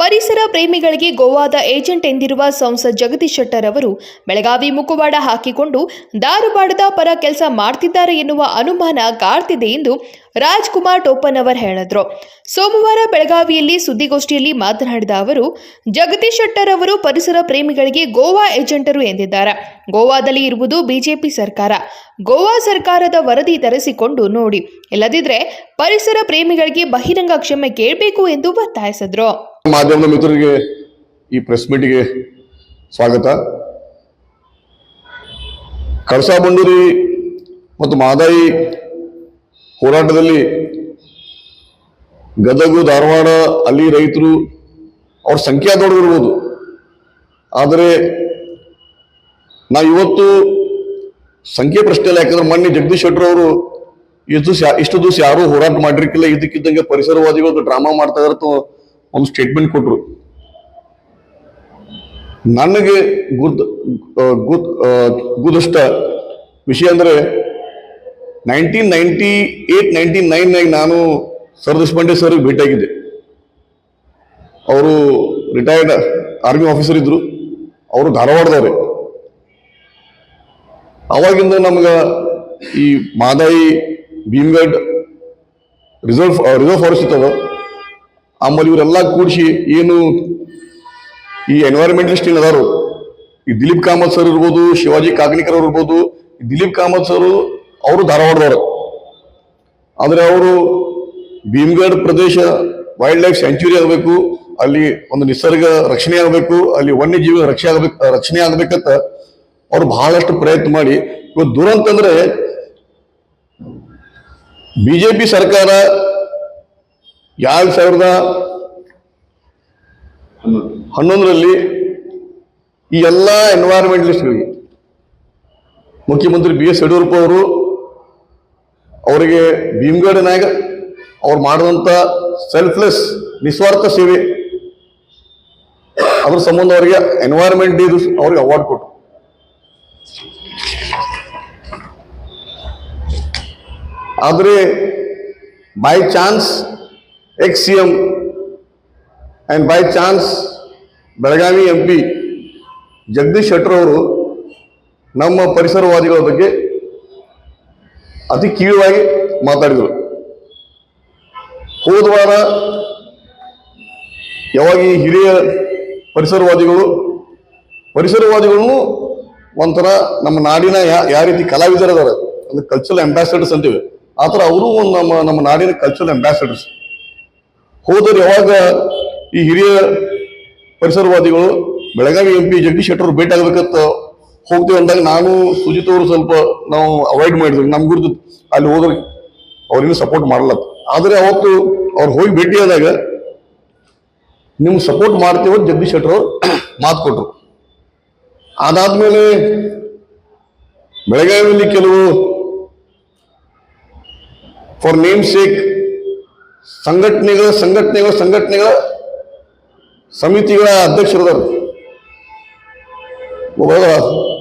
ಪರಿಸರ ಪ್ರೇಮಿಗಳಿಗೆ ಗೋವಾದ ಏಜೆಂಟ್ ಎಂದಿರುವ ಸಂಸದ್ ಜಗದೀಶ್ ಶೆಟ್ಟರ್ ಅವರು ಬೆಳಗಾವಿ ಮುಖವಾಡ ಹಾಕಿಕೊಂಡು ದಾರುಬಾಡದ ಪರ ಕೆಲಸ ಮಾಡ್ತಿದ್ದಾರೆ ಎನ್ನುವ ಅನುಮಾನ ಕಾಡ್ತಿದೆ ಎಂದು ರಾಜ್ಕುಮಾರ್ ಟೋಪನ್ ಅವರ್ ಹೇಳಿದ್ರು. ಸೋಮವಾರ ಬೆಳಗಾವಿಯಲ್ಲಿ ಸುದ್ದಿಗೋಷ್ಠಿಯಲ್ಲಿ ಮಾತನಾಡಿದ ಅವರು, ಜಗದೀಶ್ ಶೆಟ್ಟರ್ ಅವರು ಪರಿಸರ ಪ್ರೇಮಿಗಳಿಗೆ ಗೋವಾ ಏಜೆಂಟರು ಎಂದಿದ್ದಾರೆ. ಗೋವಾದಲ್ಲಿ ಇರುವುದು ಬಿಜೆಪಿ ಸರ್ಕಾರ. ಗೋವಾ ಸರ್ಕಾರದ ವರದಿ ತರಿಸಿಕೊಂಡು ನೋಡಿ. ಇಲ್ಲದಿದ್ರೆ ಪರಿಸರ ಪ್ರೇಮಿಗಳಿಗೆ ಬಹಿರಂಗ ಕ್ಷಮೆ ಕೇಳಬೇಕು ಎಂದು ಒತ್ತಾಯಿಸಿದ್ರು. ಮಾಧ್ಯಮದ ಮಿತ್ರರಿಗೆ ಈ ಪ್ರೆಸ್ ಮೀಟಿಗೆ ಸ್ವಾಗತ. ಕಳಸಾ ಮತ್ತು ಮಾದಾಯಿ ಹೋರಾಟದಲ್ಲಿ ಗದಗು, ಧಾರವಾಡ ಅಲ್ಲಿ ರೈತರು ಅವ್ರ ಸಂಖ್ಯೆ ದೊಡ್ಡದಿರ್ಬೋದು ಆದರೆ ನಾ ಇವತ್ತು ಸಂಖ್ಯೆ ಪ್ರಶ್ನೆ ಇಲ್ಲ. ಯಾಕಂದ್ರೆ ಮೊನ್ನೆ ಜಗದೀಶ್ ಶೆಟ್ಟರ್ ಅವರು ಇದು ಇಷ್ಟು ದಿವಸ ಯಾರು ಹೋರಾಟ ಮಾಡಿರ್ಕಿಲ್ಲ ಇದಕ್ಕಿದ್ದಂಗೆ ಪರಿಸರವಾದಿಗಳು ಡ್ರಾಮಾ ಮಾಡ್ತಾ ಇದಾರೆ ಒಂದು ಸ್ಟೇಟ್ಮೆಂಟ್ ಕೊಟ್ರು. ನನಗೆ ಗುದ್ ಗುದ್ ಗುದಷ್ಟ ವಿಷಯ ಅಂದ್ರೆ ನೈನ್ಟೀನ್ ನೈಂಟಿ ಏಟ್ ನೈನ್ ನೈನ್ನಾಗ ನಾನು ಸರ್ ದೇಶಪಾಂಡೆ ಸರ್ ಭೇಟಿಯಾಗಿದ್ದೆ. ಅವರು ರಿಟೈರ್ಡ್ ಆರ್ಮಿ ಆಫೀಸರ್ ಇದ್ರು. ಅವರು ಧಾರವಾಡದವ್ರೆ. ಅವಾಗಿಂದ ನಮ್ಗೆ ಈ Mahadayi, Bhimgad reserve reserve forest ಇತ್ತದ. ಆಮೇಲೆ ಇವರೆಲ್ಲ ಕೂಡಿಸಿ ಏನು ಈ ಎನ್ವೈರನ್ಮೆಂಟಲಿಸ್ಟ್ ಏನು ಅದಾರು ಈ ದಿಲೀಪ್ ಕಾಮತ್ ಸರ್ ಇರ್ಬೋದು, ಶಿವಾಜಿ ಕಾಗ್ನಿಕರ್ ಇರ್ಬೋದು ದಿಲೀಪ್ ಕಾಮತ್ ಸರ್ ಅವರು ಧಾರವಾಡದವರು. ಆದರೆ ಅವರು ಭೀಮ್ಗಢ್ ಪ್ರದೇಶ ವೈಲ್ಡ್ ಲೈಫ್ ಸ್ಯಾಂಚುರಿ ಆಗಬೇಕು, ಅಲ್ಲಿ ಒಂದು ನಿಸರ್ಗ ರಕ್ಷಣೆ ಆಗಬೇಕು, ಅಲ್ಲಿ ವನ್ಯಜೀವಿ ರಕ್ಷಣೆ ಆಗಬೇಕು, ರಕ್ಷಣೆ ಆಗಬೇಕಂತ ಅವರು ಬಹಳಷ್ಟು ಪ್ರಯತ್ನ ಮಾಡಿ. ಇವತ್ತು ದುರಂತ ಅಂದ್ರೆ ಬಿಜೆಪಿ ಸರ್ಕಾರ ಎರಡು ಸಾವಿರದ ಹನ್ನೊಂದರಲ್ಲಿ ಈ ಎಲ್ಲ ಎನ್ವೈರನ್ಮೆಂಟಲಿಸ್ಟ್ಗಳಿಗೆ ಮುಖ್ಯಮಂತ್ರಿ ಬಿ ಎಸ್ ಯಡಿಯೂರಪ್ಪ ಅವರು ಅವರಿಗೆ ಭೀಮಗಢನಾಗ ಅವ್ರು ಮಾಡಿದಂಥ ಸೆಲ್ಫ್ಲೆಸ್ ನಿಸ್ವಾರ್ಥ ಸೇವೆ. ಅದ್ರ ಸಂಬಂಧ ಅವರಿಗೆ ಎನ್ವೈರ್ಮೆಂಟ್ ಡೇ ಅವ್ರಿಗೆ ಅವಾರ್ಡ್ ಕೊಟ್ಟು ಆದರೆ by chance ex C M and by chance Belagavi M P Jagadish Shettar ಅವರು ನಮ್ಮ ಪರಿಸರವಾದಿಗಳ ಬಗ್ಗೆ ಅತಿ ಕೀಳವಾಗಿ ಮಾತಾಡಿದರು. ಹೋದ ವಾರ ಯಾವಾಗ ಈ ಹಿರಿಯ ಪರಿಸರವಾದಿಗಳು, ಪರಿಸರವಾದಿಗಳನ್ನು ಒಂಥರ ನಮ್ಮ ನಾಡಿನ ಯಾ ಯಾವ ರೀತಿ ಕಲಾವಿದರಿದ್ದಾರೆ ಅಂದ್ರೆ ಕಲ್ಚರಲ್ ಅಂಬಾಸಡರ್ಸ್ ಅಂತೀವಿ. ಆ ಥರ ಅವರು ಒಂದು ನಮ್ಮ ನಮ್ಮ ನಾಡಿನ ಕಲ್ಚರಲ್ ಅಂಬಾಸಡರ್ಸ್ ಹೋದರು ಯಾವಾಗ ಈ ಹಿರಿಯ ಪರಿಸರವಾದಿಗಳು ಬೆಳಗಾವಿ ಎಂ ಪಿ ಜಗದೀಶ್ ಶೆಟ್ಟರ್ ಭೇಟಿ ಆಗ್ಬೇಕಂತ ಹೋಗ್ತೀವಿ ಅಂದಾಗ ನಾನು ಸುಜಿತ್ ಅವರು ಸ್ವಲ್ಪ ನಾವು ಅವಾಯ್ಡ್ ಮಾಡಿದ್ವಿ. ನಮ್ ಗುರುತು ಅಲ್ಲಿ ಹೋದ್ರೆ ಅವ್ರಿಗೂ ಸಪೋರ್ಟ್ ಮಾಡಲ್ಲ. ಆದರೆ ಅವತ್ತು ಅವ್ರು ಹೋಗಿ ಭೇಟಿ ಆದಾಗ ನಿಮ್ಗೆ ಸಪೋರ್ಟ್ ಮಾಡ್ತೀವಿ ಜಗದೀಶ್ ಶೆಟ್ಟರ್ ಮಾತು ಕೊಟ್ರು. ಅದಾದ್ಮೇಲೆ ಬೆಳಗಾವಿಯಲ್ಲಿ ಕೆಲವು ಫಾರ್ ನೇಮ್ ಸೇಕ್ ಸಂಘಟನೆಗಳ ಸಂಘಟನೆಗಳ ಸಂಘಟನೆಗಳ ಸಮಿತಿಗಳ ಅಧ್ಯಕ್ಷರು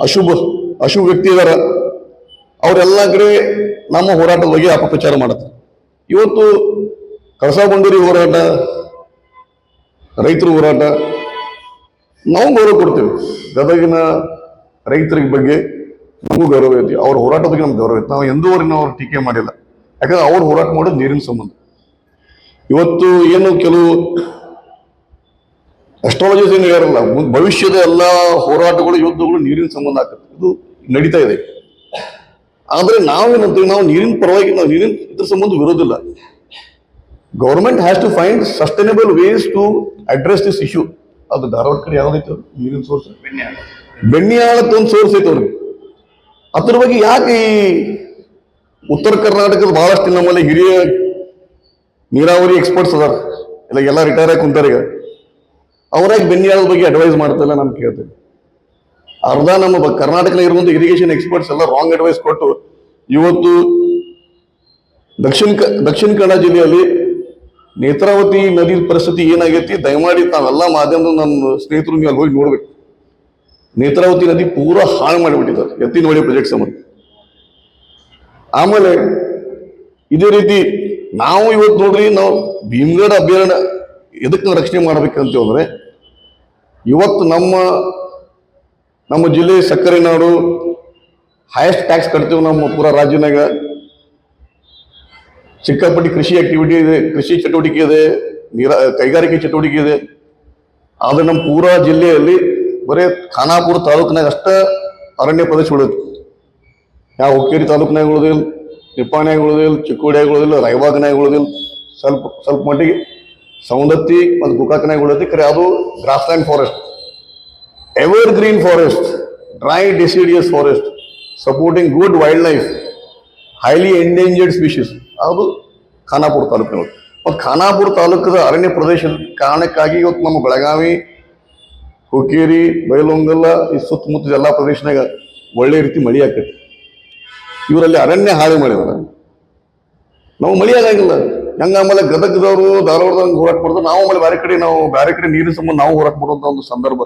ಅಶುಭ ಅಶುಭ ವ್ಯಕ್ತಿ ಇದಾರ. ಅವರೆಲ್ಲ ಕಡೆ ನಮ್ಮ ಹೋರಾಟದ ಬಗ್ಗೆ ಅಪಪ್ರಚಾರ ಮಾಡುತ್ತೆ. ಇವತ್ತು ಕಳಸಾ ಬಂಡೂರಿ ಹೋರಾಟ, ರೈತರ ಹೋರಾಟ, ನಾವು ಗೌರವ ಕೊಡ್ತೇವೆ. ಗದಗಿನ ರೈತರಿಗೆ ಬಗ್ಗೆ ನಮಗೂ ಗೌರವ ಐತಿ. ಅವ್ರ ಹೋರಾಟದ ಬಗ್ಗೆ ನಮ್ಗೆ ಗೌರವ ಐತಿ. ನಾವು ಎಂದೂವರೆಗೂ ಅವ್ರು ಟೀಕೆ ಮಾಡಿಲ್ಲ. ಯಾಕಂದ್ರೆ ಅವ್ರು ಹೋರಾಟ ಮಾಡೋದು ನೀರಿನ ಸಂಬಂಧ. ಇವತ್ತು ಏನು ಕೆಲವು ಅಸ್ಟ್ರಾಲಜಿಸ್ ಏನು ಹೇಳಲ್ಲ ಭವಿಷ್ಯದ ಎಲ್ಲ ಹೋರಾಟಗಳು, ಯುದ್ಧಗಳು ನೀರಿನ ಸಂಬಂಧ ಆಗ್ತದೆ. ಇದು ನಡೀತಾ ಇದೆ. ನಾವು ನಾವೇನಂತೀವಿ ನಾವು ನೀರಿನ ಪರವಾಗಿ, ನಾವು ನೀರಿನ ಇದ್ರ ಸಂಬಂಧ ಇರೋದಿಲ್ಲ government has to find sustainable ways to address this issue ಅದು ಧಾರವಾಡ ಕಡೆ ಯಾವ್ದೈತೆ ನೀರಿನ ಸೋರ್ಸ್ ಬೆಣ್ಣಿಯಾಳದ ಒಂದು ಸೋರ್ಸ್ ಐತೆ ಅವ್ರಿಗೆ ಅದ್ರ ಬಗ್ಗೆ ಯಾಕೆ ಈ ಉತ್ತರ ಕರ್ನಾಟಕದ ಬಹಳಷ್ಟು ನಮ್ಮಲ್ಲಿ ಹಿರಿಯ ನೀರಾವರಿ ಎಕ್ಸ್ಪರ್ಟ್ಸ್ ಅದಾರ. ಇಲ್ಲ, ಎಲ್ಲ ರಿಟೈರ್ ಆಗಿ ಕುಂತಾರ ಈಗ. ಅವ್ರಾಗಿ ಬೆನ್ನಿಯಾಳದ ಬಗ್ಗೆ ಅಡ್ವೈಸ್ ಮಾಡ್ತಿಲ್ಲ ನಾನು ಕೇಳ್ತೀನಿ. ಅರ್ಧ ನಮ್ಮ ಕರ್ನಾಟಕದ ಇರುವಂತ ಇರಿಗೇಷನ್ ಎಕ್ಸ್ಪರ್ಟ್ಸ್ ಎಲ್ಲ ರಾಂಗ್ ಅಡ್ವೈಸ್ ಕೊಟ್ಟು ಇವತ್ತು ದಕ್ಷಿಣ ದಕ್ಷಿಣ ಕನ್ನಡ ಜಿಲ್ಲೆಯಲ್ಲಿ ನೇತ್ರಾವತಿ ನದಿ ಪರಿಸ್ಥಿತಿ ಏನಾಗೈತಿ, ದಯಮಾಡಿ ತಾವೆಲ್ಲ ಮಾಧ್ಯಮದ ನನ್ನ ಸ್ನೇಹಿತರು ನೀವು ಅಲ್ಲಿ ಹೋಗಿ ನೋಡ್ಬೇಕು. ನೇತ್ರಾವತಿ ನದಿ ಪೂರಾ ಹಾಳು ಮಾಡಿಬಿಟ್ಟಿದ್ದಾರೆ ಎತ್ತಿನ ಹೊಳೆ ಪ್ರಾಜೆಕ್ಟ್ ಸಂಬಂಧ. ಆಮೇಲೆ ಇದೇ ರೀತಿ ನಾವು ಇವತ್ತು ನೋಡ್ರಿ, ನಾವು ಭೀಮಗಡ ಅಭಯಾರಣ್ಯ ಎದಕ್ಕೆ ರಕ್ಷಣೆ ಮಾಡ್ಬೇಕಂತ ಹೇಳಿದ್ರೆ ಇವತ್ತು ನಮ್ಮ ನಮ್ಮ ಜಿಲ್ಲೆ ಸಕ್ಕರೆ ನಾಡು ಹೈಯೆಸ್ಟ್ ಟ್ಯಾಕ್ಸ್ ಕಟ್ತೀವಿ ನಮ್ಮ ಪೂರಾ ರಾಜ್ಯನಾಗ. ಸಿಕ್ಕಾಪಟ್ಟಿ ಕೃಷಿ ಆಕ್ಟಿವಿಟಿ ಇದೆ, ಕೃಷಿ ಚಟುವಟಿಕೆ ಇದೆ, ನೀರ, ಕೈಗಾರಿಕೆ ಚಟುವಟಿಕೆ ಇದೆ. ಆದರೆ ನಮ್ಮ ಪೂರಾ ಜಿಲ್ಲೆಯಲ್ಲಿ ಬರೀ ಖಾನಾಪುರ ತಾಲೂಕಿನಾಗ ಅಷ್ಟ ಅರಣ್ಯ ಪ್ರದೇಶ ಉಳಿದು ಯಾವ ಹುಕ್ಕೇರಿ ತಾಲೂಕಿನಾಗ ಉಳಿದಿಲ್ಲ, ನಿಪ್ಪಾಣಿಯಾಗ ಉಳಿದಿಲ್ಲ, ಚಿಕ್ಕೋಡಿಯಾಗ ಉಳಿದಿಲ್ಲ, ರಾಯಬಾಗ್ನಾಗ ಉಳಿದಿಲ್ಲ. ಸ್ವಲ್ಪ ಸ್ವಲ್ಪ ಮಟ್ಟಿಗೆ ಸೌಂದತ್ತಿ ಮತ್ತು ಗುಕಾಕ್ನಾಗ ಉಳಿದೈತಿ ಖರೆ ಅದು grassland forest evergreen forest dry deciduous forest supporting good wildlife highly endangered species ಅದು ಖಾನಾಪುರ ತಾಲೂಕಿನೊಳಗೆ ಮತ್ತು ಖಾನಾಪುರ ತಾಲೂಕದ ಅರಣ್ಯ ಪ್ರದೇಶದ ಕಾರಣಕ್ಕಾಗಿ ಇವತ್ತು ನಮ್ಮ ಬೆಳಗಾವಿ, ಹುಕ್ಕೇರಿ ಬೈಲೊಂಗಲ್ಲ ಈ ಸುತ್ತಮುತ್ತ ಎಲ್ಲ ಪ್ರದೇಶನಾಗ ಒಳ್ಳೆ ರೀತಿ ಮಳಿ ಆಕೈತಿ ಇವರಲ್ಲಿ ಅರಣ್ಯ ಹಾಳು ಮಾಡಿದಾರೆ. ನಾವು ಮಳಿ ಆಗಂಗಿಲ್ಲ. ಹೆಂಗ ಆಮೇಲೆ ಗದಗದವರು ಧಾರವಾಡದಂಗೆ ಹೋರಾಟ ಮಾಡಿದ್ರೆ ನಾವು ಆಮೇಲೆ ಬೇರೆ ಕಡೆ ನಾವು ಬೇರೆ ಕಡೆ ನೀರಿನ ಸಂಬಂಧ ನಾವು ಹೋರಾಟ ಮಾಡುವಂತ ಒಂದು ಸಂದರ್ಭ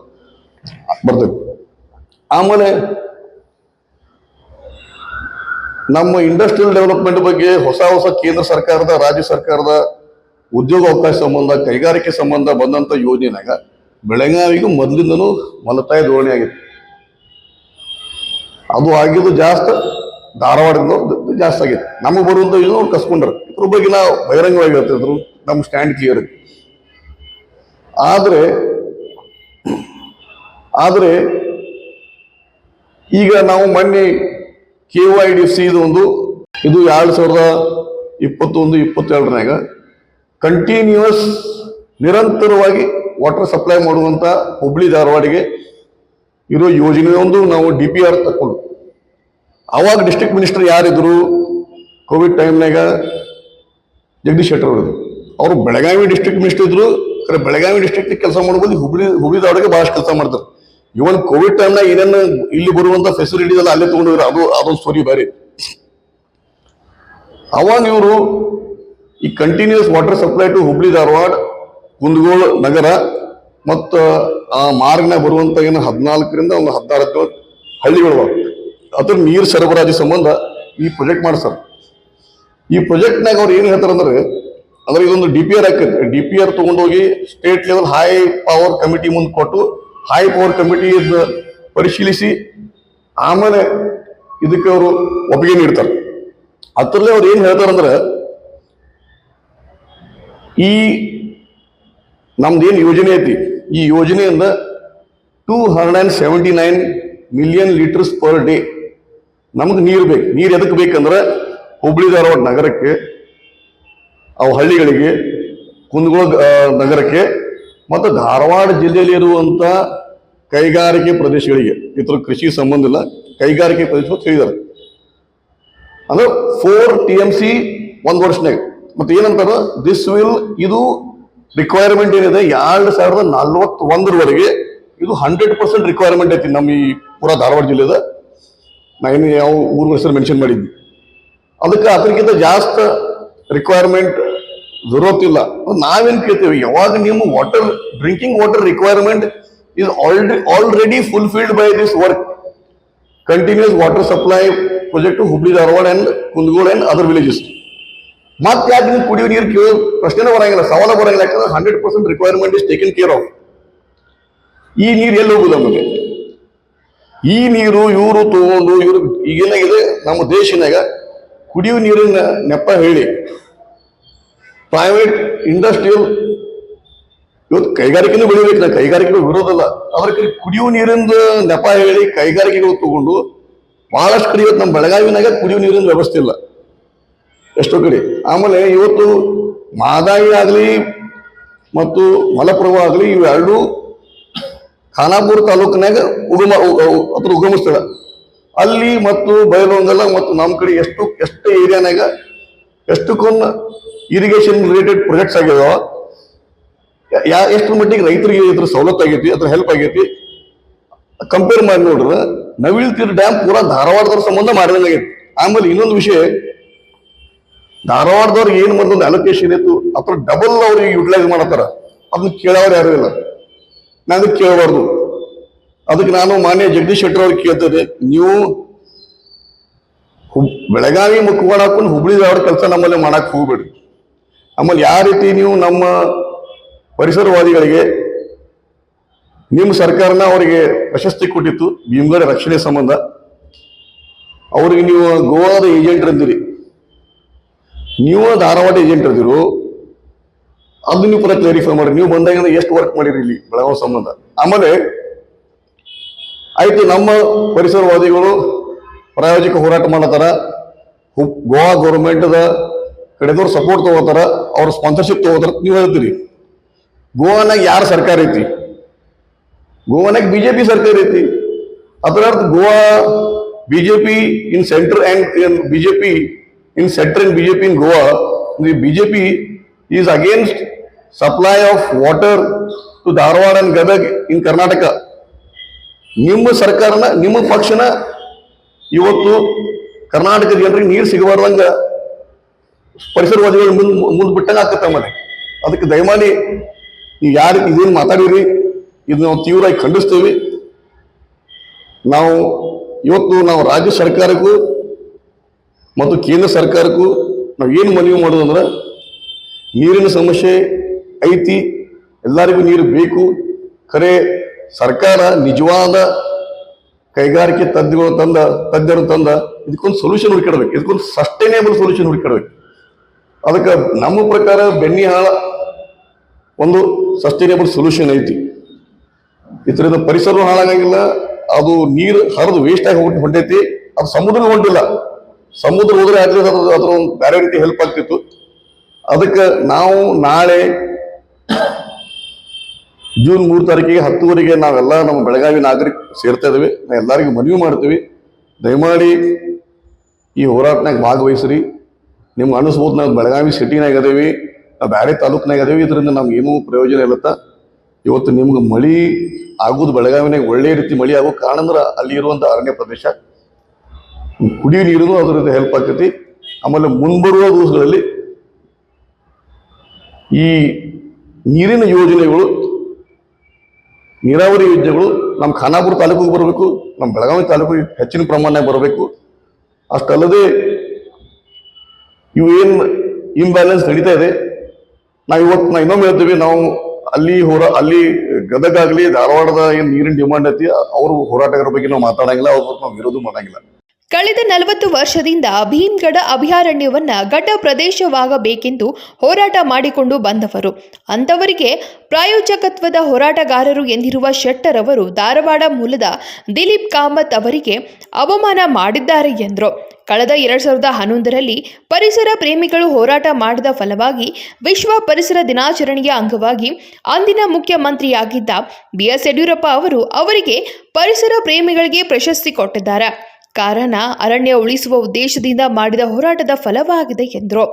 ಬರ್ತೇವೆ ಆಮೇಲೆ ನಮ್ಮ ಇಂಡಸ್ಟ್ರಿಯಲ್ ಡೆವಲಪ್ಮೆಂಟ್ ಬಗ್ಗೆ ಹೊಸ ಹೊಸ ಕೇಂದ್ರ ಸರ್ಕಾರದ, ರಾಜ್ಯ ಸರ್ಕಾರದ ಉದ್ಯೋಗ ಅವಕಾಶ ಸಂಬಂಧ, ಕೈಗಾರಿಕೆ ಸಂಬಂಧ ಬಂದಂತ ಯೋಜನೆಯಾಗ ಬೆಳಗಾವಿಗೂ ಮೊದಲಿಂದನೂ ಮಲತಾಯ ಧೋರಣೆ ಆಗಿತ್ತು. ಅದು ಆಗಿದ್ದು ಜಾಸ್ತಿ ಧಾರವಾಡದಿಂದ ಜಾಸ್ತಿ ಆಗಿದೆ. ನಮಗೆ ಬರುವಂಥ ಏನೋ ಅವ್ರು ಕಸ್ಕೊಂಡ್ರು. ಇದ್ರ ಬಗ್ಗೆ ನಾವು ಬಹಿರಂಗವಾಗಿ ಹೇಳ್ತಿದ್ರು ನಮ್ಮ ಸ್ಟ್ಯಾಂಡ್ ಕ್ಲಿಯರ್ ಆದರೆ, ಆದ್ರೆ, ಈಗ ನಾವು ಮೊನ್ನೆ ಕೆ ವೈ ಡಿ ಸಿ ಇದು ಒಂದು, ಇದು ಎರಡು ಸಾವಿರದ ಇಪ್ಪತ್ತೊಂದು ಇಪ್ಪತ್ತೆರಡರಾಗ ಕಂಟಿನ್ಯೂಸ್ ನಿರಂತರವಾಗಿ ವಾಟರ್ ಸಪ್ಲೈ ಮಾಡುವಂಥ ಹುಬ್ಳಿ ಧಾರವಾಡಿಗೆ ಇರೋ ಯೋಜನೆಯೊಂದು ನಾವು ಡಿ ಪಿ ಆರ್ ತಕೊಂಡು ಅವಾಗ ಡಿಸ್ಟ್ರಿಕ್ಟ್ ಮಿನಿಸ್ಟರ್ ಯಾರಿದ್ರು ಕೋವಿಡ್ ಟೈಮ್ನಾಗ ಜಗದೀಶ್ ಶೆಟ್ಟರ್ ಅವರು ಅವರು ಬೆಳಗಾವಿ ಡಿಸ್ಟ್ರಿಕ್ಟ್ ಮಿನಿಸ್ಟರ್ ಇದ್ರು ಖರೆ ಬೆಳಗಾವಿ ಡಿಸ್ಟ್ರಿಕ್ಟ್ ಕೆಲಸ ಮಾಡ್ಬೋದು ಹುಬ್ಳಿ ಹುಬ್ಳಿ ದಾಡಿಗೆ ಭಾಳಷ್ಟು ಕೆಲಸ ಮಾಡ್ತಾರೆ. ಇವನ್ ಕೋವಿಡ್ ಟೈಮ್ನಾಗ ಏನೇನು ಇಲ್ಲಿ ಬರುವಂಥ ಫೆಸಿಲಿಟಿ ಎಲ್ಲ ಅಲ್ಲೇ ತಗೊಂಡಿದ್ರು ಅದು, ಅದೊಂದು ಸ್ಟೋರಿ ಬೇರೆ. ಅವಾಗ ಇವರು ಈ continuous water supply to Hubli, Dharwad, Kundgol ನಗರ ಮತ್ತು ಆ ಮಾರ್ಗನಾಗ ಬರುವಂಥ ಏನು ಹದಿನಾಲ್ಕರಿಂದ ಒಂದು ಹದಿನಾರು ಹಳ್ಳಿಗಳು. ಅದ್ರ ನೀರು ಸರಬರಾಜು ಸಂಬಂಧ ಈ ಪ್ರೊಜೆಕ್ಟ್ ಮಾಡ್ಸರ್. ಈ ಪ್ರೊಜೆಕ್ಟ್ನಾಗ ಅವ್ರು ಏನು ಹೇಳ್ತಾರಂದ್ರೆ ಅಂದ್ರೆ ಇದೊಂದು ಡಿ ಪಿ ಆರ್ ಹಾಕೈತೆ ಡಿ ಪಿ ಆರ್ ತೊಗೊಂಡೋಗಿ state level high power committee ಮುಂದೆ ಕೊಟ್ಟು ಹೈ ಪವರ್ ಕಮಿಟಿ ಪರಿಶೀಲಿಸಿ, ಆಮೇಲೆ ಇದಕ್ಕೆ ಅವರು ಒಪ್ಪಿಗೆ ನೀಡ್ತಾರೆ. ಅದರಲ್ಲೇ ಅವ್ರು ಏನು ಹೇಳ್ತಾರಂದ್ರೆ ಈ ನಮ್ದೇನು ಯೋಜನೆ ಐತಿ? ಈ ಯೋಜನೆಯಿಂದ two hundred and seventy nine million litres per day ನಮಗೆ ನೀರು ಬೇಕು. ನೀರು ಎದಕ್ಕೆ ಬೇಕಂದ್ರೆ ಹುಬ್ಳಿ ಧಾರವಾಡ ನಗರಕ್ಕೆ, ಅವು ಹಳ್ಳಿಗಳಿಗೆ, ಕುಂದಗೋಳ ನಗರಕ್ಕೆ ಮತ್ತು ಧಾರವಾಡ ಜಿಲ್ಲೆಯಲ್ಲಿ ಇರುವಂತ ಕೈಗಾರಿಕೆ ಪ್ರದೇಶಗಳಿಗೆ, ಇತರ ಕೃಷಿ ಸಂಬಂಧ ಇಲ್ಲ, ಕೈಗಾರಿಕೆ ಪ್ರದೇಶ ಅಂತ ಹೇಳಿದ್ದಾರೆ ಅಂದ್ರೆ ಫೋರ್ ಟಿ ಎಂ ಸಿ ಒಂದು ವರ್ಷನಾಗ ಮತ್ತೆ ಏನಂತಾರ? ದಿಸ್ ವಿಲ್ ಇದು ರಿಕ್ವೈರ್ಮೆಂಟ್ ಏನಿದೆ? ಎರಡು ಸಾವಿರದ ನಲ್ವತ್ತೊಂದರವರೆಗೆ ಇದು ಹಂಡ್ರೆಡ್ ಪರ್ಸೆಂಟ್ ರಿಕ್ವೈರ್ಮೆಂಟ್ ಐತಿ ನಮ್ಮ ಈ ಪೂರಾ ಧಾರವಾಡ ಜಿಲ್ಲೆದ. ನಾ ಏನು ಯಾವ ಊರು ಹೆಸರು ಮೆನ್ಷನ್ ಮಾಡಿದ್ವಿ. ಅದಕ್ಕೆ ಅದಕ್ಕಿಂತ ಜಾಸ್ತಿ ರಿಕ್ವೈರ್ಮೆಂಟ್ ಜರೂರತ್ ಇಲ್ಲ. ನಾವೇನು ಕೇಳ್ತೇವೆ, ಯಾವಾಗ ನಿಮ್ಮ water drinking water requirement is already already fulfilled by this work continuous water supply project Hubli Dharwad and Kundgol and other villages ಮತ್ತೆ ಯಾಕೆ ನೀವು ಕುಡಿಯೋ ನೀರು ಕೇಳೋ ಪ್ರಶ್ನೆನೇ ಬರಂಗಿಲ್ಲ, ಸವಾಲ ಬರಂಗಿಲ್ಲ. ಯಾಕಂದ್ರೆ hundred percent requirement is taken care of ಈ ನೀರು ಎಲ್ಲಿ ಹೋಗುದು ನಮಗೆ? ಈ ನೀರು, ಇವರು ತಗೊಂಡು, ಇವರು ಈಗೇನಾಗಿದೆ ನಮ್ಮ ದೇಶನಾಗ ಕುಡಿಯುವ ನೀರಿನ ನೆಪ ಹೇಳಿ. ಪ್ರೈವೇಟ್ ಇಂಡಸ್ಟ್ರಿಯಲ್ ಇವತ್ತು ಕೈಗಾರಿಕೆನೂ ಬೆಳಿಬೇಕು ನಾ ಕೈಗಾರಿಕೆಗಳು ವಿರೋಧಲ್ಲ ಅವ್ರ ಕಡೆ ಕುಡಿಯುವ ನೀರಿಂದ ನೆಪ ಹೇಳಿ ಕೈಗಾರಿಕೆಗಳು ತಗೊಂಡು ಬಹಳಷ್ಟು ಕಡೆ ಇವತ್ತು ನಮ್ಮ ಬೆಳಗಾವಿನಾಗ ಕುಡಿಯುವ ನೀರಿನ ವ್ಯವಸ್ಥೆ ಇಲ್ಲ. ಎಷ್ಟೋ ಕಡೆ. ಆಮೇಲೆ ಇವತ್ತು ಮಾದಾಯಿ ಆಗಲಿ ಮತ್ತು ಮಲಪ್ರಭಾ ಆಗಲಿ ಇವೆರಡು ಖಾನಾಪುರ ತಾಲೂಕಿನಾಗ ಉಗಮ ಅದ್ರ ಉಗಮ ಸ್ಥಳ. ಅಲ್ಲಿ ಮತ್ತು ಬಯಲೊಂದಲ್ಲ ಮತ್ತು ನಮ್ಮ ಕಡೆ ಎಷ್ಟು ಎಷ್ಟು ಏರಿಯಾನಾಗ ಎಷ್ಟಕ್ಕೊಂದು ಇರಿಗೇಷನ್ ರಿಲೇಟೆಡ್ ಪ್ರಾಜೆಕ್ಟ್ಸ್ ಆಗ್ಯಾವ, ಯಾ ಎಷ್ಟು ಮಟ್ಟಿಗೆ ರೈತರಿಗೆ ಇದ್ರ ಸವಲತ್ತು ಆಗೈತಿ, ಅದ್ರ ಹೆಲ್ಪ್ ಆಗೈತಿ. ಕಂಪೇರ್ ಮಾಡಿ ನೋಡ್ರ, ನವಿಲ್ ತೀರ್ ಡ್ಯಾಮ್ ಪೂರಾ ಧಾರವಾಡದವ್ರ ಸಂಬಂಧ ಮಾಡಿದಂಗಾಗೈತಿ ಆಮೇಲೆ ಇನ್ನೊಂದು ವಿಷಯ, ಧಾರವಾಡದವ್ರಿಗೆ ಏನು ಬಂದೊಂದು ಅಲೋಕೇಶನ್ ಇತ್ತು, ಅದ್ರ ಡಬಲ್ ಅವ್ರಿಗೆ ಯುಟಿಲೈಸ್ ಮಾಡತ್ತಾರ. ಅದನ್ನ ಕೇಳೋರು ಯಾರು ಇಲ್ಲ. ನಾನು ಕೇಳಬಾರ್ದು. ಅದಕ್ಕೆ ನಾನು ಮಾನ್ಯ ಜಗದೀಶ್ ಶೆಟ್ಟರ್ ಅವ್ರಿಗೆ ಕೇಳ್ತೇನೆ ನೀವು ಹುಬ್ ಬೆಳಗಾವಿ ಮುಖವಾಡ ಹಾಕೊಂಡು ಧಾರವಾಡ ಕೆಲಸ ನಮ್ಮಲ್ಲಿ ಮಾಡಕ್ಕೆ ಹೋಗ್ಬೇಡ್ರಿ. ಆಮೇಲೆ ಯಾವ ರೀತಿ ನೀವು ನಮ್ಮ ಪರಿಸರವಾದಿಗಳಿಗೆ, ನಿಮ್ಮ ಸರ್ಕಾರನ ಅವರಿಗೆ ಪ್ರಶಸ್ತಿ ಕೊಟ್ಟಿತ್ತು, ಭೀಮ್ಗಡ ರಕ್ಷಣೆ ಸಂಬಂಧ. ಅವ್ರಿಗೆ ನೀವು ಗೋವಾದ ಏಜೆಂಟ್ ಅಂದಿರಿ ನೀವು ಧಾರವಾಡ ಏಜೆಂಟ್ ಅಂದಿರು ಅದು ನೀವು ಪುರ ಕ್ಲಾರಿಫೈ ಮಾಡಿ ನೀವು ಬಂದಾಗ ಎಷ್ಟು ವರ್ಕ್ ಮಾಡಿರಿ ಇಲ್ಲಿ ಬೆಳಗಾವಿ ಸಂಬಂಧ? ಆಮೇಲೆ ಆಯ್ತು, ನಮ್ಮ ಪರಿಸರವಾದಿಗಳು ಪ್ರಾಯೋಜಿಕ ಹೋರಾಟ ಮಾಡತ್ತಾರ. ಗೋವಾ ಗೌರ್ಮೆಂಟ್ದ ಕಡೆದವ್ರು ಸಪೋರ್ಟ್ ತಗೋತಾರ, ಅವ್ರ ಸ್ಪಾನ್ಸರ್ಶಿಪ್ ತಗೋತಾರ ನೀವು ಹೇಳ್ತೀರಿ. ಗೋವಾನಾಗ ಯಾರ ಸರ್ಕಾರ ಐತಿ? ಗೋವಾನಾಗ ಬಿಜೆಪಿ ಸರ್ಕಾರ ಐತಿ. ಅದರ ಅರ್ಥ Goa BJP in centre and BJP in centre and BJP in Goa. BJP is against supply of water to Dharwad and Gadag in Karnataka ನಿಮ್ಮ ಸರ್ಕಾರನ, ನಿಮ್ಮ ಪಕ್ಷನ ಇವತ್ತು ಕರ್ನಾಟಕ ಜನರಿಗೆ ನೀರು ಸಿಗಬಾರ್ದಂಗ ಪರಿಸರವಾದಿಗಳು ಮುಂದೆ ಮುಂದೆ ಬಿಟ್ಟಂಗೆ ಆಕತ್ತ ಮನೆ ಅದಕ್ಕೆ ದಯಮಾಡಿ ನೀವು ಯಾರು ಇದೇನು ಮಾತಾಡಿರಿ ಇದು ನಾವು ತೀವ್ರವಾಗಿ ಖಂಡಿಸ್ತೀವಿ. ನಾವು ಇವತ್ತು ನಾವು ರಾಜ್ಯ ಸರ್ಕಾರಕ್ಕೂ ಮತ್ತು ಕೇಂದ್ರ ಸರ್ಕಾರಕ್ಕೂ ನಾವು ಏನು ಮನವಿ ಮಾಡೋದಂದ್ರೆ ನೀರಿನ ಸಮಸ್ಯೆ ಐತಿ, ಎಲ್ಲರಿಗೂ ನೀರು ಬೇಕು. ಖರೆ ಸರ್ಕಾರ ನಿಜವಾದ ಕೈಗಾರಿಕೆ ತಜ್ಞಗಳು ತಂದ ತಜ್ಞರು ತಂದ, ಇದಕ್ಕೊಂದು ಸೊಲ್ಯೂಷನ್ ಹುಡುಕಿಡ್ಬೇಕು. ಇದಕ್ಕೊಂದು ಸಸ್ಟೈನೇಬಲ್ ಸೊಲ್ಯೂಷನ್ ಹುಡುಕಿಡ್ಬೇಕು. ಅದಕ್ಕೆ ನಮ್ಮ ಪ್ರಕಾರ ಬೆಣ್ಣೆ ಹಾಳ ಒಂದು ಸಸ್ಟೈನೇಬಲ್ ಸೊಲ್ಯೂಷನ್ ಐತಿ. ಇದರಿಂದ ಪರಿಸರ ಹಾಳಾಗಂಗಿಲ್ಲ, ಅದು ನೀರು ಹರಿದು ವೇಸ್ಟ್ ಆಗಿ ಹೋಗಿ ಹೊಂಟೈತಿ. ಅದು ಸಮುದ್ರ ಹೊಂಟಿಲ್ಲ. ಸಮುದ್ರ ಹೋದ್ರೆ ಅದ್ರ ಅದ್ರ ಒಂದು ಬೇರೆ ರೀತಿ ಹೆಲ್ಪ್ ಆಗ್ತಿತ್ತು. ಅದಕ್ಕೆ ನಾವು ನಾಳೆ ಜೂನ್ ಮೂರು ತಾರೀಕಿಗೆ ಹತ್ತುವರೆಗೆ ನಾವೆಲ್ಲ ನಮ್ಮ ಬೆಳಗಾವಿ ನಾಗರಿಕ ಸೇರ್ತಾ ಇದ್ದೀವಿ. ನಾವು ಎಲ್ಲರಿಗೂ ಮನವಿ ಮಾಡ್ತೀವಿ. ದಯಮಾಡಿ ಈ ಹೋರಾಟನಾಗ ಭಾಗವಹಿಸ್ರಿ. ನಿಮ್ಗೆ ಅನಿಸ್ಬೋದು, ನಾವು ಬೆಳಗಾವಿ ಸಿಟಿನಾಗ ಅದೇವಿ. ನಾವು ಬೇರೆ ತಾಲೂಕ್ನಾಗ ಅದೇವಿ. ಇದರಿಂದ ನಮ್ಗೆ ಏನೂ ಪ್ರಯೋಜನ ಇಲ್ಲತ್ತ. ಇವತ್ತು ನಿಮ್ಗೆ ಮಳಿ ಆಗೋದು ಬೆಳಗಾವಿನಾಗ ಒಳ್ಳೆ ರೀತಿ ಮಳಿ ಆಗೋ ಕಾರಣ ಅಂದ್ರೆ ಅಲ್ಲಿ ಇರುವಂಥ ಅರಣ್ಯ ಪ್ರದೇಶ. ಕುಡಿಯೋ ನೀರಿಗೂ ಅದರಿಂದ ಹೆಲ್ಪ್ ಆಗ್ತೈತಿ. ಆಮೇಲೆ ಮುಂಬರುವ ದಿವಸಗಳಲ್ಲಿ ಈ ನೀರಿನ ಯೋಜನೆಗಳು, ನೀರಾವರಿ ಯೋಜನೆಗಳು ನಮ್ಮ ಖಾನಾಪುರ ತಾಲೂಕಿಗೆ ಬರಬೇಕು, ನಮ್ಮ ಬೆಳಗಾವಿ ತಾಲೂಕಿಗೆ ಹೆಚ್ಚಿನ ಪ್ರಮಾಣ ಬರಬೇಕು. ಅಷ್ಟಲ್ಲದೆ ಇವು ಏನು ಇಂಬ್ಯಾಲೆನ್ಸ್ ನಡೀತಾ ಇದೆ. ನಾವು ಇವತ್ತು ನಾವು ಇನ್ನೊಮ್ಮೆ ಹೇಳ್ತೀವಿ, ನಾವು ಅಲ್ಲಿ ಹೋರ, ಅಲ್ಲಿ ಗದಗ ಆಗಲಿ ಧಾರವಾಡದ ಏನು ನೀರಿನ ಡಿಮಾಂಡ್ ಐತಿ, ಅವರು ಹೋರಾಟಗಾರರ ಬಗ್ಗೆ ನಾವು ಮಾತಾಡಂಗಿಲ್ಲ, ಅವ್ರ ನಾವು ವಿರೋಧ ಮಾಡಂಗಿಲ್ಲ. ಕಳೆದ ನಲವತ್ತು ವರ್ಷದಿಂದ ಭೀಮ್ಗಢ ಅಭಯಾರಣ್ಯವನ್ನ ಘಟ ಪ್ರದೇಶವಾಗಬೇಕೆಂದು ಹೋರಾಟ ಮಾಡಿಕೊಂಡು ಬಂದವರು. ಅಂಥವರಿಗೆ ಪ್ರಾಯೋಜಕತ್ವದ ಹೋರಾಟಗಾರರು ಎಂದಿರುವ ಶೆಟ್ಟರ್ ಅವರು ಧಾರವಾಡ ಮೂಲದ ದಿಲೀಪ್ ಕಾಮತ್ ಅವರಿಗೆ ಅವಮಾನ ಮಾಡಿದ್ದಾರೆ ಎಂದರು. ಕಳೆದ ಎರಡು ಸಾವಿರದ ಹನ್ನೊಂದರಲ್ಲಿ ಪರಿಸರ ಪ್ರೇಮಿಗಳು ಹೋರಾಟ ಮಾಡಿದ ಫಲವಾಗಿ ವಿಶ್ವ ಪರಿಸರ ದಿನಾಚರಣೆಯ ಅಂಗವಾಗಿ ಅಂದಿನ ಮುಖ್ಯಮಂತ್ರಿಯಾಗಿದ್ದ ಬಿ ಎಸ್ ಯಡಿಯೂರಪ್ಪ ಅವರು ಅವರಿಗೆ ಪರಿಸರ ಪ್ರೇಮಿಗಳಿಗೆ ಪ್ರಶಸ್ತಿ ಕೊಟ್ಟಿದ್ದಾರೆ. ಕಾರಣ ಅರಣ್ಯ ಉಳಿಸುವ ಉದ್ದೇಶದಿಂದ ಮಾಡಿದ ಹೋರಾಟದ ಫಲವಾಗಿದೆ ಎಂದರು.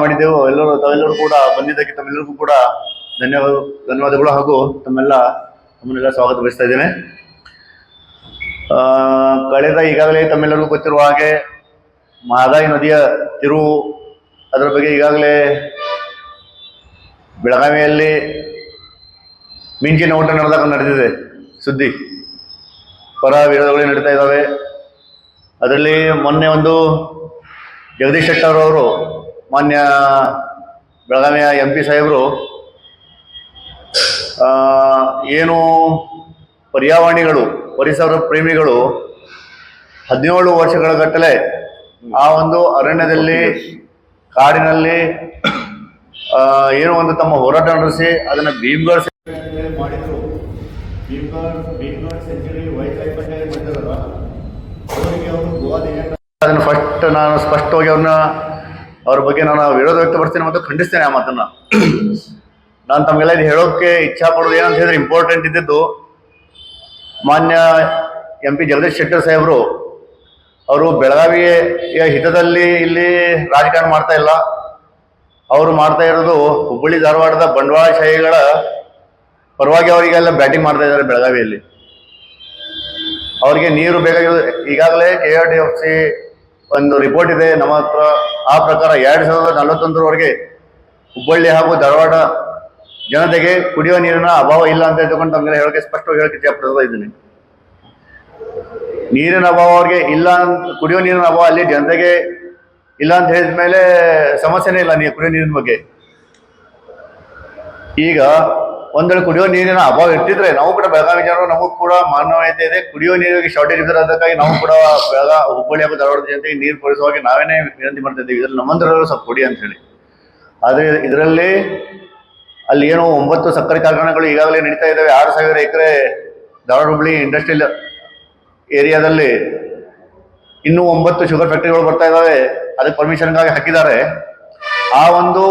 ಮಾಡಿದ್ದೆವು. ಎಲ್ಲರೂ ತಾವೆಲ್ಲರೂ ಕೂಡ ಬಂದಿದ್ದಕ್ಕೆ ತಮ್ಮೆಲ್ಲರಿಗೂ ಕೂಡ ಧನ್ಯವಾದ, ಧನ್ಯವಾದಗಳು ಹಾಗೂ ತಮ್ಮೆಲ್ಲ ತಮ್ಮನ್ನೆಲ್ಲ ಸ್ವಾಗತ ಬಯಸ್ತಾ ಇದ್ದೇನೆ. ಕಳೆದ ಈಗಾಗಲೇ ತಮ್ಮೆಲ್ಲರಿಗೂ ಗೊತ್ತಿರುವ ಹಾಗೆ ಮಹದಾಯಿ ನದಿಯ ತಿರುವು ಅದರ ಬಗ್ಗೆ ಈಗಾಗಲೇ ಬೆಳಗಾವಿಯಲ್ಲಿ ಮಿಂಚಿನ ಓಟ ನಡೆದಾಗ ನಡೆದಿದೆ ಸುದ್ದಿ. ಪರ ವಿರೋಧಗಳು ನಡೀತಾ ಇದ್ದಾವೆ. ಅದರಲ್ಲಿ ಮೊನ್ನೆ ಒಂದು ಜಗದೀಶ್ ಶೆಟ್ಟರ್ ಅವರು, ಮಾನ್ಯ ಬೆಳಗಾವಿಯ ಎಂ ಪಿ ಸಾಹೇಬರು ಏನು ಪರ್ಯಾವರಣಿಗಳು, ಪರಿಸರ ಪ್ರೇಮಿಗಳು ಹದಿನೇಳು ವರ್ಷಗಳ ಗಟ್ಟಲೆ ಆ ಒಂದು ಅರಣ್ಯದಲ್ಲಿ, ಕಾಡಿನಲ್ಲಿ ಏನು ಒಂದು ತಮ್ಮ ಹೋರಾಟ ನಡೆಸಿ ಅದನ್ನು ಭೀಮ್ಗಢ್ ಮಾಡಿದರು. Bhimgad Bhimgad sanctuary wildlife ಅಂತ ಹೇಳಿ ಮಾಡಿದಾರಲ್ಲ ಅವರಿಗೆ ಅವರು ಗೋವಾದ ಅದನ್ನು ಫಸ್ಟ್ ನಾನು ಸ್ಪಷ್ಟವಾಗಿ ಅವ್ರನ್ನ ಅವ್ರ ಬಗ್ಗೆ ನಾನು ವಿರೋಧ ವ್ಯಕ್ತಪಡಿಸ್ತೇನೆ ಮತ್ತು ಖಂಡಿಸ್ತೇನೆ ಆ ಮಾತನ್ನ. ನಾನು ತಮಗೆಲ್ಲ ಇದು ಹೇಳೋಕೆ ಇಚ್ಛಾ ಪಡೋದು ಏನಂತ ಹೇಳಿದ್ರೆ ಇಂಪಾರ್ಟೆಂಟ್ ಇದ್ದಿದ್ದು ಮಾನ್ಯ ಎಂ ಪಿ ಜಗದೀಶ್ ಶೆಟ್ಟರ್ ಸಾಹೇಬರು, ಅವರು ಬೆಳಗಾವಿಯ ಹಿತದಲ್ಲಿ ಇಲ್ಲಿ ರಾಜಕಾರಣ ಮಾಡ್ತಾ ಇಲ್ಲ. ಅವರು ಮಾಡ್ತಾ ಇರೋದು ಹುಬ್ಬಳ್ಳಿ ಧಾರವಾಡದ ಬಂಡವಾಳಶಾಹಿಗಳ ಪರವಾಗಿ ಅವರಿಗೆಲ್ಲ ಬ್ಯಾಟಿಂಗ್ ಮಾಡ್ತಾ ಇದ್ದಾರೆ ಬೆಳಗಾವಿಯಲ್ಲಿ. ಅವರಿಗೆ ನೀರು ಬೇಕಾಗಿರೋದು. ಈಗಾಗಲೇ K R D F C ಒಂದು ರಿಪೋರ್ಟ್ ಇದೆ. ನಮ್ಮ ಹತ್ರ ಆ ಪ್ರಕಾರ ಎರಡು ಸಾವಿರದ ನಲವತ್ತೊಂದರವರೆಗೆ ಹುಬ್ಬಳ್ಳಿ ಹಾಗೂ ಧಾರವಾಡ ಜನತೆಗೆ ಕುಡಿಯುವ ನೀರಿನ ಅಭಾವ ಇಲ್ಲ ಅಂತ ಹೇಳ್ಕೊಂಡು ತಮಗೆ ಹೇಳಕ್ಕೆ ಸ್ಪಷ್ಟವಾಗಿ ಹೇಳಕ್ಕೆ ಇಚ್ಛೆಪಡ್ತಾ ಇದ್ದೀನಿ. ನೀರಿನ ಅಭಾವ ಅವ್ರಿಗೆ ಇಲ್ಲ ಅಂತ ಕುಡಿಯುವ ನೀರಿನ ಅಭಾವ ಅಲ್ಲಿ ಜನತೆಗೆ ಇಲ್ಲ ಅಂತ ಹೇಳಿದ ಮೇಲೆ ಸಮಸ್ಯೆನೇ ಇಲ್ಲ ನೀರು ಕುಡಿಯೋ ನೀರಿನ ಬಗ್ಗೆ. ಈಗ ಒಂದೆರಡು ಕುಡಿಯೋ ನೀರಿನ ಅಭಾವ ಇರ್ತಿದ್ರೆ ನಾವು ಕೂಡ ಬೆಳಗಾವಿ ಜನರು ನಮಗೂ ಕೂಡ ಮಾನವೀಯತೆ ಇದೆ. ಕುಡಿಯೋ ನೀರಿಗೆ ಶಾರ್ಟೇಜ್ ಇದ್ರೆ ಅದಕ್ಕಾಗಿ ನಾವು ಕೂಡ ಬೆಳಗಾ ಹುಬ್ಬಳ್ಳಿ ಹಾಗೂ ಧಾರವಾಡ ಜನತೆಗೆ ನೀರು ಪೂರೈಸುವಾಗಿ ನಾವೇನೇ ವಿನಂತಿ ಮಾಡ್ತಾ ಇದ್ದೀವಿ ಇದ್ರಲ್ಲಿ ನಮ್ಮಂದ್ರಲ್ಲೂ ಸ್ವಲ್ಪ ಕೊಡಿ ಅಂತ ಹೇಳಿ. ಆದರೆ ಇದರಲ್ಲಿ ಅಲ್ಲಿ ಏನು ಒಂಬತ್ತು ಸಕ್ಕರೆ ಕಾರ್ಖಾನೆಗಳು ಈಗಾಗಲೇ ನಡೀತಾ ಇದ್ದಾವೆ. ಆರು ಸಾವಿರ ಎಕರೆ ಧಾರವಾಡ ಹುಬ್ಬಳ್ಳಿ ಇಂಡಸ್ಟ್ರಿಯಲ್ ಏರಿಯಾದಲ್ಲಿ ಇನ್ನೂ ಒಂಬತ್ತು ಶುಗರ್ ಫ್ಯಾಕ್ಟರಿಗಳು ಬರ್ತಾ ಇದ್ದಾವೆ. ಅದಕ್ಕೆ ಪರ್ಮಿಷನ್ಗಾಗಿ ಹಾಕಿದ್ದಾರೆ. ಆ ಒಂದು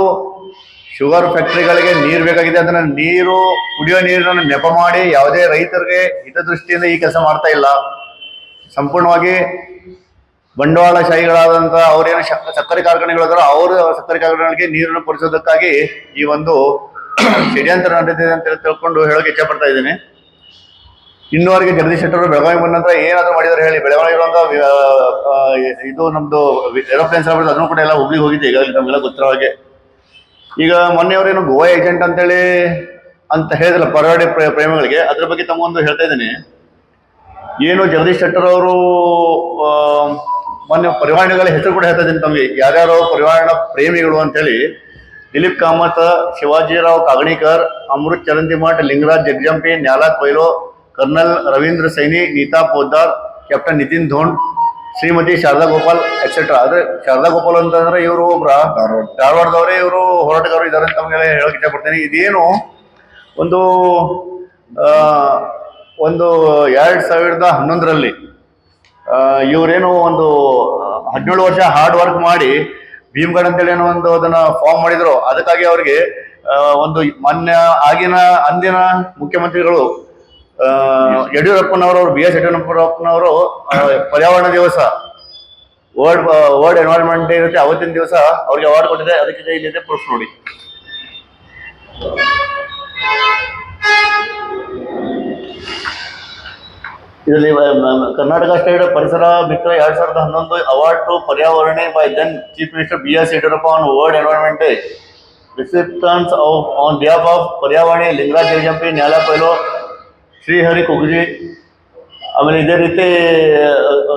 ಶುಗರ್ ಫ್ಯಾಕ್ಟ್ರಿಗಳಿಗೆ ನೀರು ಬೇಕಾಗಿದೆ ಅದನ್ನ ನೀರು, ಕುಡಿಯೋ ನೀರನ್ನು ನೆಪ ಮಾಡಿ ಯಾವುದೇ ರೈತರಿಗೆ ಹಿತದೃಷ್ಟಿಯಿಂದ ಈ ಕೆಲಸ ಮಾಡ್ತಾ ಇಲ್ಲ. ಸಂಪೂರ್ಣವಾಗಿ ಬಂಡವಾಳಶಾಹಿಗಳಾದಂಥ ಅವರೇನು ಶಕ್- ಸಕ್ಕರೆ ಕಾರ್ಖಾನೆಗಳು ಅದಾರ ಅವರು ಸಕ್ಕರೆ ಕಾರ್ಖಾನೆಗಳಿಗೆ ನೀರನ್ನು ಪೂರೈಸೋದಕ್ಕಾಗಿ ಈ ಒಂದು ಷಡ್ಯಂತ್ರ ನಡೆದಿದೆ ಅಂತ ತಿಳ್ಕೊಂಡು ಹೇಳೋಕೆ ಇಚ್ಛೆ ಪಡ್ತಾ ಇದ್ದೀನಿ. ಇನ್ನುವರೆಗೆ ಜಗದೀಶ್ ಶೆಟ್ಟರು ಬೆಳಗಾವಿ ಬಂದ ನಂತರ ಏನಾದ್ರು ಮಾಡಿದಾರೆ ಹೇಳಿ. ಇರುವಂತ ಇದು ನಮ್ದು ಏರೋಪ್ಲೇನ್ಸ್ ಅದನ್ನು ಕೂಡ ಎಲ್ಲ ಹುಬ್ಳಿಗೆ ಹೋಗಿದೆ ಈಗಾಗಲೇ ನಮಗೆಲ್ಲ ಗೊತ್ತಿರೋ ಹಾಗೆ. ಈಗ ಮೊನ್ನೆಯವರೇನು ಗೋವಾ ಏಜೆಂಟ್ ಅಂತೇಳಿ ಅಂತ ಹೇಳಿದ್ರಲ್ಲ ಪರವಾಡಿ ಪ್ರ- ಪ್ರೇಮಿಗಳಿಗೆ, ಅದ್ರ ಬಗ್ಗೆ ತಮಗೊಂದು ಹೇಳ್ತಾ ಇದ್ದೀನಿ. ಏನು ಜಗದೀಶ್ ಶೆಟ್ಟರ್ ಅವರು ಮೊನ್ನೆ ಪರಿವಾರಣಗಳ ಹೆಸರು ಕೂಡ ಹೇಳ್ತಾ ಇದ್ದೀನಿ ತಮಗೆ. ಯಾರ್ಯಾರೋ ಪರಿವಾರಣ ಪ್ರೇಮಿಗಳು ಅಂತೇಳಿ, Dilip Kamath, Shivajirao Kaganikar, Amrit Charantimath Lingaraj Jagjampi Nyala Coelho colonel Ravindra Saini, Neeta Poddar, captain Nitin Dhond Shrimati Sharada Gopal etcetera ಆದ್ರೆ ಶಾರದಾ ಗೋಪಾಲ್ ಅಂತಂದ್ರೆ ಇವರು ಒಬ್ರ ಧಾರವಾಡದವರೇ ಇವರು ಹೋರಾಟಗಾರರು ಇದ್ದಾರೆ ಅಂತ ನಮಗೆಲ್ಲ ಹೇಳಕ್ ಇಷ್ಟಪಡ್ತೀನಿ. ಇದೇನು ಒಂದು ಒಂದು ಎರಡ್ ಸಾವಿರದ ಹನ್ನೊಂದರಲ್ಲಿ ಇವರೇನು ಒಂದು ಹದಿನೇಳು ವರ್ಷ ಹಾರ್ಡ್ ವರ್ಕ್ ಮಾಡಿ ಭೀಮ್ಗಡ್ ಅಂತೇಳಿ ಏನೋ ಒಂದು ಅದನ್ನ ಫಾರ್ಮ್ ಮಾಡಿದ್ರು. ಅದಕ್ಕಾಗಿ ಅವರಿಗೆ ಒಂದು ಮೊನ್ನೆ ಆಗಿನ, ಅಂದಿನ ಮುಖ್ಯಮಂತ್ರಿಗಳು ಯಡಿಯೂರಪ್ಪನವರು ಬಿ ಎಸ್ ಯಡಿಯೂರಪ್ಪನವರು ಪರ್ಯಾವರಣ ದಿವಸ ವರ್ಲ್ಡ್ ವರ್ಲ್ಡ್ ಎನ್ವೈರನ್ಮೆಂಟ್ ಡೇ ಇರುತ್ತೆ, ಅವತ್ತಿನ ದಿವಸ ಅವ್ರಿಗೆ ಅವಾರ್ಡ್ ಕೊಟ್ಟಿದೆ, ಅದಕ್ಕೆ ಇಲ್ಲಿದೆ ಪ್ರೂಫ್ ನೋಡಿ. ಇದರಲ್ಲಿ ಕರ್ನಾಟಕ ಸ್ಟೇಟ್ ಪರಿಸರ ಮಿತ್ರ ಎರಡ್ ಸಾವಿರದ ಹನ್ನೊಂದು award to ಪರ್ಯಾವರಣೆ by then chief minister B S Yediyurappa on world environment day recipients on behalf of ಪರ್ಯಾವರಣೆ Lingaraj Nyala ಪೈಲು ಶ್ರೀಹರಿ ಕುಗ್ಜಿ ಆಮೇಲೆ ಇದೇ ರೀತಿ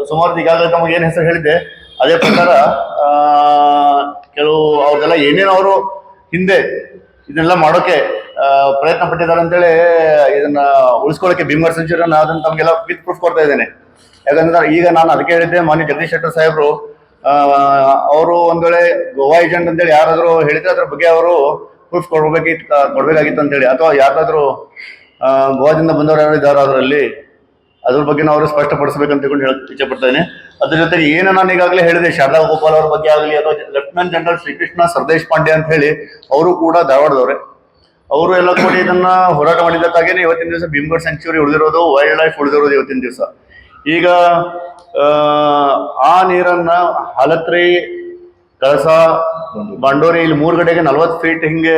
ಸುಮಾರು ಈಗಾಗಲೇ ತಮಗೆ ಏನು ಹೆಸರು ಹೇಳಿದ್ದೆ. ಅದೇ ಪ್ರಕಾರ ಕೆಲವು ಅವ್ರದೆಲ್ಲ ಏನೇನು ಅವರು ಹಿಂದೆ ಇದನ್ನೆಲ್ಲ ಮಾಡೋಕೆ ಪ್ರಯತ್ನ ಪಟ್ಟಿದ್ದಾರೆ ಅಂತೇಳಿ ಇದನ್ನ ಉಳಿಸ್ಕೊಳ್ಳೋಕೆ ಭೀಮರ್ ಸೆಂಚುರಿಯನ್ನು ಅದನ್ನು ತಮಗೆಲ್ಲ ವಿತ್ ಪ್ರೂಫ್ ಕೊಡ್ತಾ ಇದ್ದೇನೆ. ಯಾಕಂದ್ರೆ ಈಗ ನಾನು ಅದಕ್ಕೆ ಹೇಳಿದ್ದೆ, ಮಾನ್ಯ ಜಗದೀಶ್ ಶೆಟ್ಟರ್ ಸಾಹೇಬರು ಅವರು ಒಂದು ವೇಳೆ ಗೋವಾ ಏಜೆಂಟ್ ಅಂತೇಳಿ ಯಾರಾದರೂ ಹೇಳಿದ್ರೆ ಅದ್ರ ಬಗ್ಗೆ ಅವರು ಪ್ರೂಫ್ ಕೊಡ್ಬೇಕಿತ್ತು ಕೊಡ್ಬೇಕಾಗಿತ್ತು ಅಂತೇಳಿ, ಅಥವಾ ಯಾರಾದ್ರೂ ಗೋವಾದಿಂದ ಬಂದವರು ಯಾರು ಇದ್ದಾರೋ ಅದರಲ್ಲಿ ಅದ್ರ ಬಗ್ಗೆ ನಾವು ಅವರು ಸ್ಪಷ್ಟಪಡಿಸಬೇಕಂತ ತಿಳ್ಕೊಂಡು ಹೇಳಕ್ ಇಚ್ಛೆ ಪಡ್ತೇನೆ ಅದ್ರ ಜೊತೆಗೆ ಏನು ನಾನು ಈಗಾಗಲೇ ಹೇಳಿದೆ ಶಾರದಾ ಗೋಪಾಲ್ ಅವ್ರ ಬಗ್ಗೆ ಆಗಲಿ ಅಥವಾ lieutenant general Shrikrishna Sardeshpande ಅಂತ ಹೇಳಿ ಅವರು ಕೂಡ ಧಾರವಾಡದವ್ರೆ. ಅವರು ಎಲ್ಲ ಕೂಡ ಇದನ್ನ ಹೋರಾಟ ಮಾಡಿದ್ದಕ್ಕಾಗಿನೇ ಇವತ್ತಿನ ದಿವಸ ಬಿಂಬರ್ ಸೆಂಚುರಿ ಉಳಿದಿರೋದು ವೈಲ್ಡ್ ಲೈಫ್ ಉಳಿದಿರೋದು ಇವತ್ತಿನ ದಿವಸ. ಈಗ ಆ, ಆ ನೀರನ್ನ ಹಲತ್ರಿ ಕಳಸ ಬಂಡೋರಿ ಇಲ್ಲಿ ಮೂರು ಕಡೆಗೆ ನಲ್ವತ್ತು ಫೀಟ್ ಹಿಂಗೆ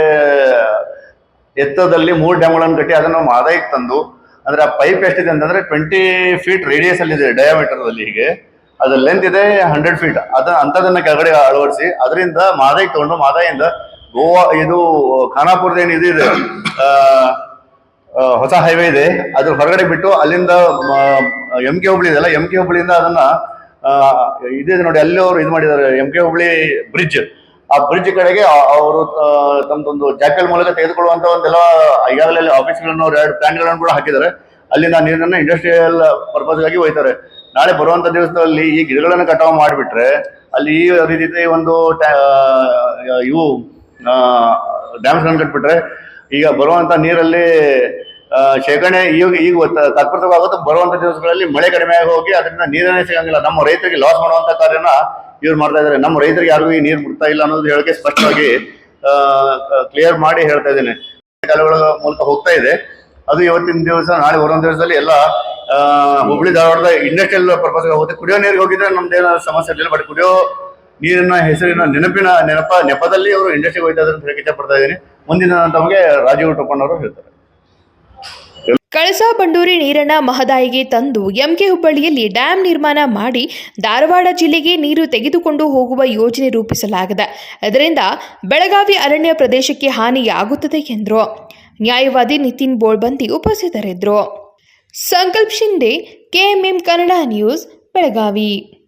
ಎತ್ತರದಲ್ಲಿ ಮೂರು ಡ್ಯಾಮ್ಗಳನ್ನು ಕಟ್ಟಿ ಅದನ್ನು ಮಾದಾಯಕ್ಕೆ ತಂದು, ಅಂದ್ರೆ ಆ ಪೈಪ್ ಎಷ್ಟಿದೆ ಅಂತಂದ್ರೆ ಟ್ವೆಂಟಿ ಫೀಟ್ ರೇಡಿಯಸ್ ಅಲ್ಲಿ ಇದೆ ಡಯಾಮೀಟರ್ ಅಲ್ಲಿ ಹೀಗೆ. ಅದ್ರ ಲೆಂತ್ ಇದೆ ಹಂಡ್ರೆಡ್ ಫೀಟ್ ಅದ ಅಂತದನ್ನ ಕೆಳಗಡೆ ಅಳವಡಿಸಿ, ಅದರಿಂದ ಮಾದಾಯಿಗೆ ತಗೊಂಡು ಮಾದಾಯಿಂದ ಗೋವಾ, ಇದು, ಖಾನಾಪುರದ ಏನು ಇದು ಇದೆ ಹೊಸ ಹೈವೇ ಇದೆ. ಅದ್ರ ಹೊರಗಡೆ ಬಿಟ್ಟು ಅಲ್ಲಿಂದ ಎಂ ಕೆ ಹುಬ್ಳಿ ಇದೆಲ್ಲ ಎಂ ಕೆ ಹುಬ್ಳಿಯಿಂದ ಅದನ್ನ ಇದೆ ನೋಡಿ, ಅಲ್ಲಿ ಅವರು ಇದು ಮಾಡಿದ್ದಾರೆ ಎಂ ಕೆ ಹುಬ್ಳಿ ಬ್ರಿಡ್ಜ್ ಆ ಬ್ರಿಡ್ಜ್ ಕಡೆಗೆ ಅವರು ತಮ್ಮದೊಂದು ಜಾಕಲ್ ಮೂಲಕ ತೆಗೆದುಕೊಳ್ಳುವಂತ ಒಂದೆಲ್ಲ ಈಗಾಗಲೇ ಆಫೀಸ್ಗಳನ್ನು ಗಳನ್ನು ಎರಡು ಪ್ಲಾನ್ಗಳನ್ನು ಕೂಡ ಹಾಕಿದ್ದಾರೆ. ಅಲ್ಲಿಂದ ನೀರನ್ನ ಇಂಡಸ್ಟ್ರಿಯಲ್ ಪರ್ಪಸ್ಗಾಗಿ ಒಯ್ತಾರೆ. ನಾಳೆ ಬರುವಂತ ದಿವಸದಲ್ಲಿ ಈ ಗಿಡಗಳನ್ನು ಕಟಾವು ಮಾಡಿಬಿಟ್ರೆ ಅಲ್ಲಿ ಈ ರೀತಿ ಒಂದು ಇವು ಡ್ಯಾಮ್ಸ್ ಇವು ಡ್ಯಾಮ್ಸ್ಗಳನ್ನು ಕಟ್ಬಿಟ್ರೆ ಈಗ ಬರುವಂತ ನೀರಲ್ಲಿ ಶೇಖರಣೆ ಈಗ ಈಗ ಗೊತ್ತ- ತಾತ್ಪರ್ಯವಾಗುತ್ತೆ. ಬರುವಂತ ದಿವಸಗಳಲ್ಲಿ ಮಳೆ ಕಡಿಮೆ ಆಗಿ ಹೋಗಿ ಅದರಿಂದ ನೀರನ್ನೇ ಸಿಗಂಗಿಲ್ಲ. ನಮ್ಮ ರೈತರಿಗೆ ಲಾಸ್ ಮಾಡುವಂತ ಕಾರ್ಯನ ಇವ್ರು ಮಾಡ್ತಾ ಇದ್ದಾರೆ. ನಮ್ಮ ರೈತರಿಗೆ ಯಾರಿಗೂ ಈ ನೀರು ಬಿಡ್ತಾ ಇಲ್ಲ ಅನ್ನೋದು ಹೇಳಕ್ಕೆ ಸ್ಪಷ್ಟವಾಗಿ ಕ್ಲಿಯರ್ ಮಾಡಿ ಹೇಳ್ತಾ ಇದ್ದೇನೆ. ಕಾಲುಗಳ ಮೂಲಕ ಹೋಗ್ತಾ ಇದೆ. ಅದು ಇವತ್ತಿನ ದಿವಸ, ನಾಳೆ ಒಂದೊಂದು ದಿವಸದಲ್ಲಿ ಎಲ್ಲ ಹುಬ್ಳಿ, ಧಾರವಾಡದ ಇಂಡಸ್ಟ್ರಿಯಲ್ ಪರ್ಪಸ್ ಹೋಗುತ್ತೆ. ಕುಡಿಯೋ ನೀರಿಗೆ ಹೋಗಿದ್ರೆ ನಮ್ದೇನೋ ಸಮಸ್ಯೆ ಇರಲಿಲ್ಲ ಬಟ್ ಕುಡಿಯೋ ನೀರಿನ ಹೆಸರಿನ ನೆನಪಿನ ನೆನಪ, ನೆಪದಲ್ಲಿ ಅವರು ಇಂಡಸ್ಟ್ರಿಗೆ ಹೋಗ್ತಾ ಇದ್ದಾರೆ ಅಂತ ಹೇಳಕ್ಕೆ ಇಷ್ಟಪಡ್ತಾ ಇದ್ದೀನಿ. ಮುಂದಿನ ತಮಗೆ ರಾಜೀವ್ ಟೊಪ್ಪಣ್ಣವರು ಹೇಳ್ತಾರೆ. ಕಳಸಾ ಬಂಡೂರಿ ನೀರನ್ನ ಮಹದಾಯಿಗೆ ತಂದು ಎಂಕೆ ಹುಬ್ಬಳ್ಳಿಯಲ್ಲಿ ಡ್ಯಾಂ ನಿರ್ಮಾಣ ಮಾಡಿ ಧಾರವಾಡ ಜಿಲ್ಲೆಗೆ ನೀರು ತೆಗೆದುಕೊಂಡು ಹೋಗುವ ಯೋಜನೆ ರೂಪಿಸಲಾಗಿದೆ. ಇದರಿಂದ ಬೆಳಗಾವಿ ಅರಣ್ಯ ಪ್ರದೇಶಕ್ಕೆ ಹಾನಿಯಾಗುತ್ತದೆ ಎಂದರು. ನ್ಯಾಯವಾದಿ ನಿತಿನ್ ಬೋಳ್ಬಂದಿ ಉಪಸ್ಥಿತರಿದ್ದರು. Sankalp Shinde KMM Kannada news, Belagavi.